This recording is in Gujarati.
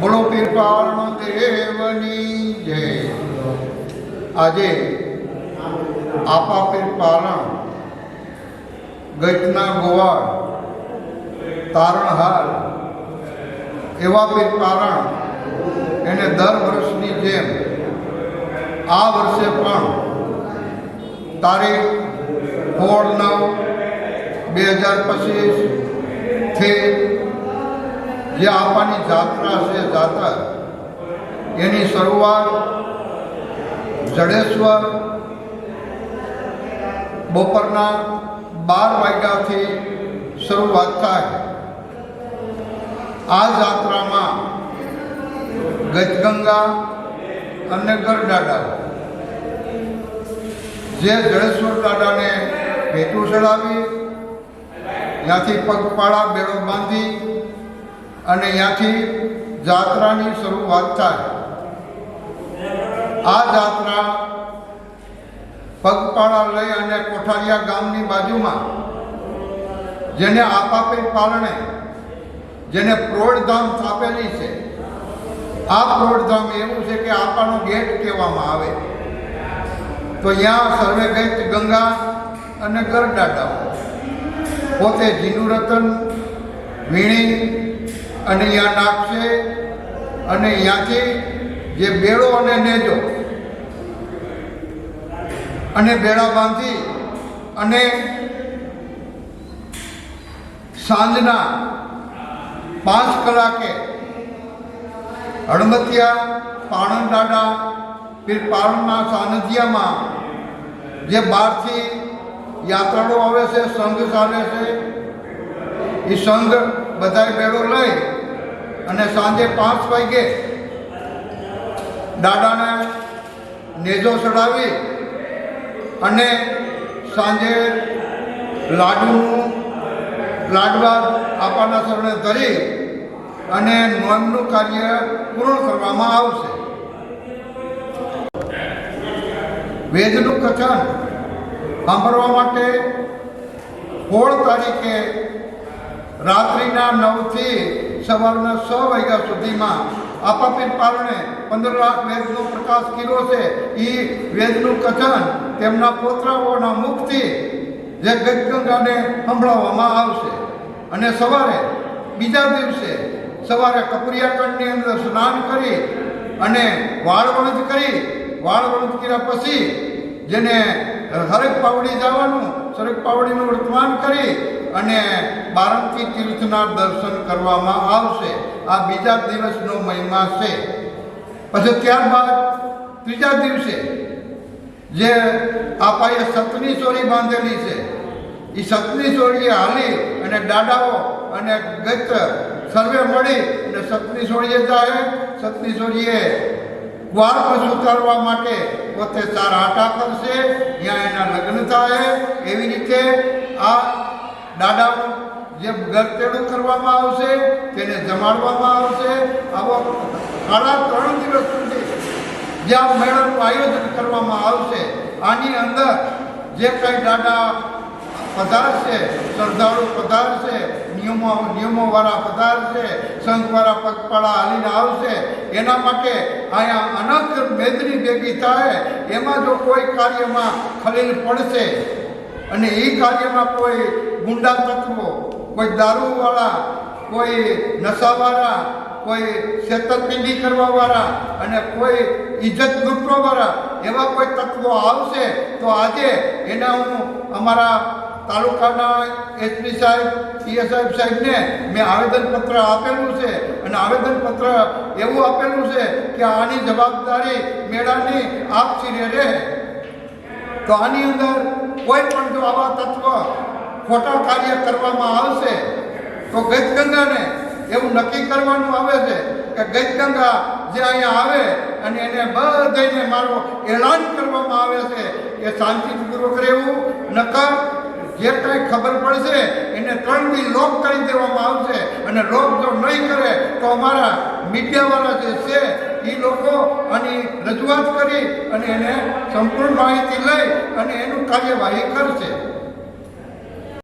બોલો પીરપારણ દેવની જય. આજે આપા પીરપારણ ગજના ગોવાળ, તારણહાર, એવા પીરપારણ એને દર વર્ષની જેમ આ વર્ષે પણ તારીખ સોળ નવ બે હજાર પચીસથી જે આપવાની જાત્રા છે, જાતર. એની શરૂઆત જડેશ્વર બપોરના બાર વાગ્યાથી શરૂઆત થાય. આ જાત્રામાં ગજગંગા અને ગરડાડા. જે જડેશ્વર દાદાને ભેટું ચડાવી, ત્યાંથી પગપાળા બેડો બાંધી અને ત્યાંથી જાત્રાની શરૂઆત થાય. આ જાત્રા પગપાળા લઈ અને કોઠારિયા ગામની બાજુમાં, જેને આપાપે પાલણે, જેને પ્રોઢધામ સ્થાપેલી છે. આ પ્રોઢધામ એવું છે કે આપાનો ગેટ કહેવામાં આવે. તો ત્યાં સર્વે ગઈ ગંગા અને ગરડાડા, પોતે જીનું રતન વીણી અને ત્યાં નાખશે અને ત્યાંથી જે બેડો અને નેજો અને બેડા બાંધી અને સાંજના પાંચ કલાકે હળમતિયા પાણંદ દાડા પીર પારણના સાનિધ્યમાં જે બહારથી યાત્રાળુ આવે છે, સંઘ ચાલે છે, એ સંઘ બધાય બેડો લઈ અને સાંજે પાંચ વાગે દાદાને નેજો ચડાવી અને સાંજે લાડુનું લાડવા આપવાના શરણે ધરી અને નોમનું કાર્ય પૂર્ણ કરવામાં આવશે. વેદનું કથન સાંભળવા માટે સોળ તારીખે રાત્રિના નવથી સવારના છ વાગ્યા સુધીમાં આપાપીન પાલણે પંદર લાખ વેદનો પ્રકાશ કર્યો છે. એ વેદનું કથન તેમના પોતરાઓના મુખથી જે ગજગંગાને સંભળાવવામાં આવશે. અને સવારે બીજા દિવસે સવારે કપુરિયાકંડની અંદર સ્નાન કરી અને વાળવણજ કરી વાળવણજ કર્યા પછી જેને હરક પાવડી જવાનું સરક પાવડીનું વર્તમાન કરી અને બારંકી તીર્થના દર્શન કરવામાં આવશે. આ બીજા દિવસનો મહિમા છે. પછી ત્યારબાદ ત્રીજા દિવસે જે આપાએ સતની ચોરી બાંધેલી છે એ સતની ચોરીએ હાલી અને દાડાઓ અને ગત સર્વે મળી અને સતની ચોરીએ જાય. સતની ચોરીએ વાર પર ઉતારવા માટે પોતે ચાર આટા કરશે. ત્યાં એના લગ્ન થાય. એવી રીતે આ દાદાનું જે ગરતેડું કરવામાં આવશે, તેને જમાડવામાં આવશે. આવો સાડા ત્રણ દિવસ સુધી જ્યાં મેળાનું આયોજન કરવામાં આવશે, આની અંદર જે કંઈ દાદા પધારશે શ્રદ્ધાળુ પધારશે, નિયમો, નિયમોવાળા પધારશે, સંઘવાળા પગપાળા હાલીને આવશે, એના માટે અહીંયા અનંત મેદની ભેગી થાય, એમાં જો કોઈ કાર્યમાં ખલીલ પડશે, અને એ કાર્યમાં કોઈ ગુંડા તત્વો કોઈ દારૂવાળા, કોઈ નશાવાળા, કોઈ છેતરપિંડી કરવાવાળા અને કોઈ ઇજ્જત લૂંટવાવાળા એવા કોઈ તત્વો આવશે, તો આજે એના હું અમારા તાલુકાના એસપી સાહેબ પીએસઆઈ સાહેબને મેં આવેદનપત્ર આપેલું છે અને આવેદનપત્ર એવું આપેલું છે કે આની જવાબદારી મેળાની આપ છીરે રહે. તો આની અંદર કોઈ પણ જો આવા તત્વ ખોટા કાર્ય કરવામાં આવશે, તો ગજગંગાને એવું નક્કી કરવાનું આવે છે કે ગજગંગા જે અહીંયા આવે અને એને બધાને મારો એલાન કરવામાં આવે છે કે શાંતિપૂર્વક રહેવું નકર જે કાંઈ ખબર પડશે, એને ત્રણ દી લોક કરી દેવામાં આવશે. અને લોક જો નહીં કરે, તો અમારા મીડિયાવાળા જે છે એ લોકો આની રજૂઆત કરી અને એને સંપૂર્ણ માહિતી લઈ અને એનું કાર્યવાહી કરશે.